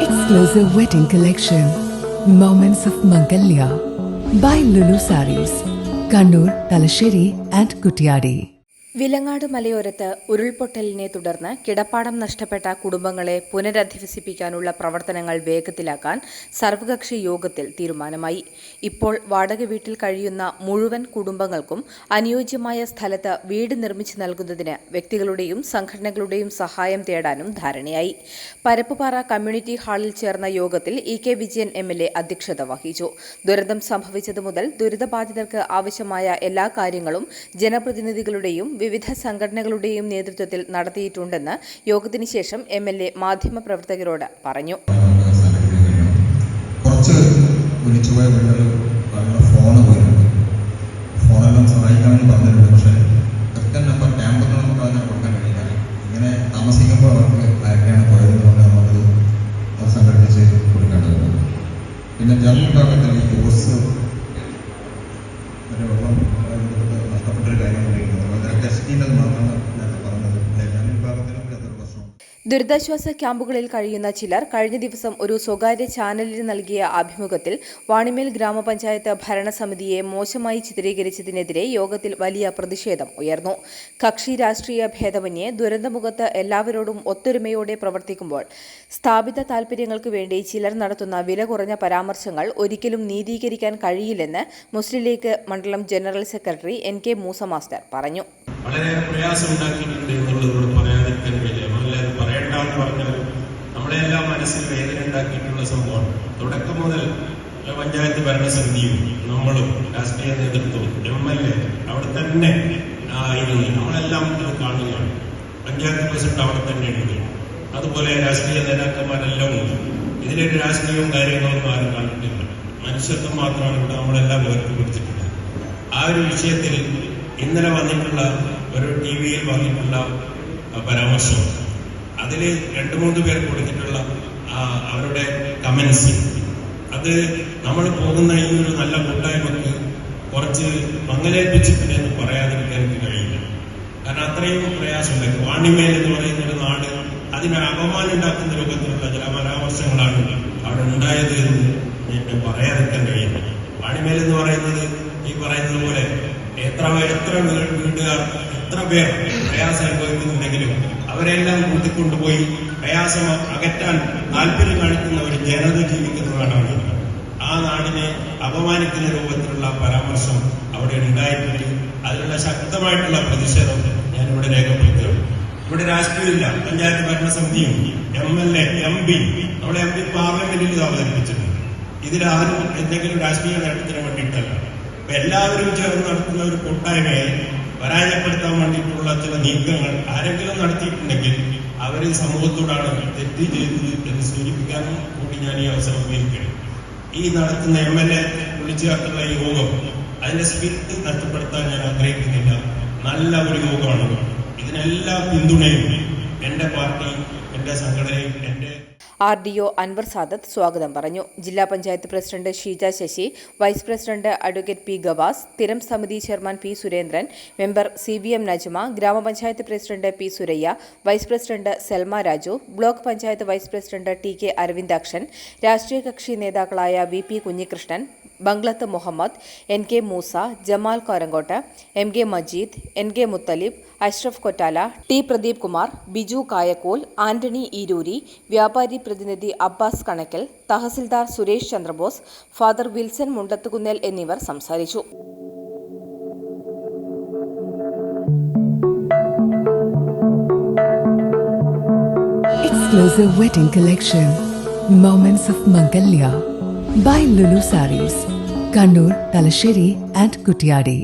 Exclusive wedding collection. Moments of Mangalya. By Lulu Saris. Kannur, Talasheri and Kutyadi. Vilangad മലയോരത്ത് ഉരുൾപൊട്ടലിനെ തുടർന്ന് കിടപ്പാടം നഷ്ടപ്പെട്ട കുടുംബങ്ങളെ പുനരധിവസിപ്പിക്കാനുള്ള പ്രവർത്തനങ്ങൾ വേഗത്തിലാക്കാൻ സർവകക്ഷി യോഗത്തിൽ തീരുമാനമായി. ഇപ്പോൾ വാടക വീട്ടിൽ കഴിയുന്ന മുഴുവൻ കുടുംബങ്ങൾക്കും അനുയോജ്യമായ സ്ഥലത്ത് വീട് നിർമ്മിച്ചു നൽകുന്നതിന് വ്യക്തികളുടെയും സംഘടനകളുടെയും സഹായം തേടാനും ധാരണയായി. പരപ്പുപാറ കമ്മ്യൂണിറ്റി ഹാളിൽ ചേർന്ന യോഗത്തിൽ E K Vijayan M L A അധ്യക്ഷത വഹിച്ചു. ദുരന്തം സംഭവിച്ചതു മുതൽ ദുരിതബാധിതർക്ക് ആവശ്യമായ എല്ലാ കാര്യങ്ങളും ജനപ്രതിനിധികളുടെയും വിവിധ സംഘടനകളുടെയും നേതൃത്വത്തിൽ നടത്തിയിട്ടുണ്ടെന്ന് യോഗത്തിന് ശേഷം എം എൽ എ മാധ്യമപ്രവർത്തകരോട് പറഞ്ഞു. ഇങ്ങനെ താമസിക്കുമ്പോൾ അവർക്ക് ആരൊക്കെയാണ് പോയതുകൊണ്ട് നമുക്കത് സംഘടിപ്പിച്ച് കൊടുക്കേണ്ടതുണ്ട്. പിന്നെ ജനറൽ വിഭാഗത്തിൽ ദുരിതാശ്വാസ ക്യാമ്പുകളിൽ കഴിയുന്ന ചിലർ കഴിഞ്ഞ ദിവസം ഒരു സ്വകാര്യ ചാനലിന് നൽകിയ അഭിമുഖത്തിൽ വാണിമേൽ ഗ്രാമപഞ്ചായത്ത് ഭരണസമിതിയെ മോശമായി ചിത്രീകരിച്ചതിനെതിരെ യോഗത്തിൽ വലിയ പ്രതിഷേധം ഉയർന്നു. കക്ഷി രാഷ്ട്രീയ ഭേദമന്യേ ദുരന്തമുഖത്ത് എല്ലാവരോടും ഒത്തൊരുമയോടെ പ്രവർത്തിക്കുമ്പോൾ സ്ഥാപിത താൽപര്യങ്ങൾക്ക് വേണ്ടി ചിലർ നടത്തുന്ന വില കുറഞ്ഞ പരാമർശങ്ങൾ ഒരിക്കലും നീതീകരിക്കാൻ കഴിയില്ലെന്ന് മുസ്ലിം ലീഗ് മണ്ഡലം general secretary N K Moosa master പറഞ്ഞു. വളരെയേറെ പ്രയാസം ഉണ്ടാക്കിയിട്ടുണ്ട് എന്നുള്ളത് ഇവിടെ പറയാതിരിക്കാൻ കഴിയില്ല. നമ്മളെ അത് പറയണ്ട എന്ന് പറഞ്ഞാൽ നമ്മളെല്ലാം മനസ്സിൽ വേദന ഉണ്ടാക്കിയിട്ടുള്ള സംഭവമാണ്. തുടക്കം മുതൽ പഞ്ചായത്ത് ഭരണസമിതിയും നമ്മളും രാഷ്ട്രീയ നേതൃത്വവും എം എൽ എ അവിടെ തന്നെ ആയിരുന്നു. നമ്മളെല്ലാം ഇത് കാണുകയാണ്. പഞ്ചായത്ത് പ്രസിഡന്റ് അവിടെ തന്നെ ഉണ്ട്. അതുപോലെ രാഷ്ട്രീയ നേതാക്കന്മാരെല്ലാം ഉണ്ട്. ഇതിലൊരു രാഷ്ട്രീയവും കാര്യങ്ങളൊന്നും ആരും കണ്ടിട്ടില്ല. മനുഷ്യത്വം മാത്രമാണ് ഇവിടെ നമ്മളെല്ലാം ഉയർത്തിപ്പിടിച്ചിട്ടുള്ളത് ആ ഒരു വിഷയത്തിൽ ഇന്നലെ വന്നിട്ടുള്ള ഒരു ടി വിയിൽ വന്നിട്ടുള്ള പരാമർശം. അതിൽ രണ്ട് മൂന്ന് പേർ കൊടുത്തിട്ടുള്ള അവരുടെ കമൻസ് അത് നമ്മൾ പോകുന്ന ഈ ഒരു നല്ല കൂട്ടായ്മക്ക് കുറച്ച് മങ്ങലേൽപ്പിച്ചിട്ടുണ്ട് എന്ന് പറയാതിരിക്കാൻ എനിക്ക് കഴിയില്ല. കാരണം അത്രയും പ്രയാസമുണ്ട്. വാണിമേൽ എന്ന് പറയുന്ന ഒരു നാട് അതിനെ അപമാനം ഉണ്ടാക്കുന്ന രൂപത്തിലുള്ള ചില പരാമർശങ്ങളാണ് അവിടെ ഉണ്ടായത് എന്ന് പറയാതിരിക്കാൻ കഴിയില്ല. വാണിമേൽ എന്ന് പറയുന്നത് ഈ പറയുന്നത് പോലെ എത്ര എത്ര വീട്ടുകാർ എത്ര പേർ പ്രയാസം അനുഭവിക്കുന്നുണ്ടെങ്കിലും അവരെല്ലാം കൂട്ടിക്കൊണ്ടുപോയി പ്രയാസം അകറ്റാൻ താല്പര്യം കാണിക്കുന്ന ഒരു ജനത ജീവിക്കുന്ന നാടാണ് ആ നാടിനെ അപമാനിക്കുന്ന രൂപത്തിലുള്ള പരാമർശം അവിടെ ഉണ്ടായിട്ടുണ്ട്. അതിനുള്ള ശക്തമായിട്ടുള്ള പ്രതിഷേധം ഞാനിവിടെ രേഖപ്പെടുത്തുകയാണ്. ഇവിടെ രാഷ്ട്രീയമില്ല. Panchayat ഭരണസമിതിയും M L A M P നമ്മുടെ എം പി പാർലമെന്റിൽ ഇത് അവതരിപ്പിച്ചിട്ടുണ്ട്. ഇതിലാരും എന്തെങ്കിലും രാഷ്ട്രീയ നേട്ടത്തിന് വേണ്ടിയിട്ടല്ല. എല്ലാവരും ചേർന്ന് നടത്തുന്ന ഒരു കൂട്ടായ്മയെ പരാജയപ്പെടുത്താൻ വേണ്ടിയിട്ടുള്ള ചില നീക്കങ്ങൾ ആരെങ്കിലും നടത്തിയിട്ടുണ്ടെങ്കിൽ അവരെ സമൂഹത്തോടാണ് തെറ്റ് ചെയ്തത് എന്ന് സൂചിപ്പിക്കാനും കൂടി ഞാൻ ഈ അവസരം ഉപയോഗിക്കണം ഈ നടത്തുന്ന എം എൽ എ വിളിച്ചു ചേർത്തുള്ള യോഗം അതിന്റെ സ്പിരിറ്റ് നഷ്ടപ്പെടുത്താൻ ഞാൻ ആഗ്രഹിക്കുന്നില്ല. നല്ല ഒരു യോഗമാണ്. ഇതിനെല്ലാ പിന്തുണയും എന്റെ പാർട്ടി എന്റെ സംഘടനയും എന്റെ R D O Anwar Sadath സ്വാഗതം പറഞ്ഞു. ജില്ലാ panchayat president Sheeja Sasi vice president advocate P Gavas സ്ഥിരം സമിതി chairman P Surendran member C V M Najma ഗ്രാമപഞ്ചായത്ത് president P Suraiya vice president Selma Raju block panchayat vice president T K Aravindakshan രാഷ്ട്രീയ കക്ഷി നേതാക്കളായ V P Kunhikrishnan Banglath Muhammad N K Moosa Jamal Korangot M K Majeed N K Muthalib Ashraf Kottala T Pradeep Kumar Biju Kayakkol Antony Eeruri വ്യാപാരി പ്രതിനിധി Abbas Kanakkal tahsildar Suresh Chandrabose father Wilson Mundathukunnel എന്നിവർ സംസാരിച്ചു Exclusive wedding collection. Moments of Mangalya. By Lulu Saris. Kannur Thalassery and Kuttiyadi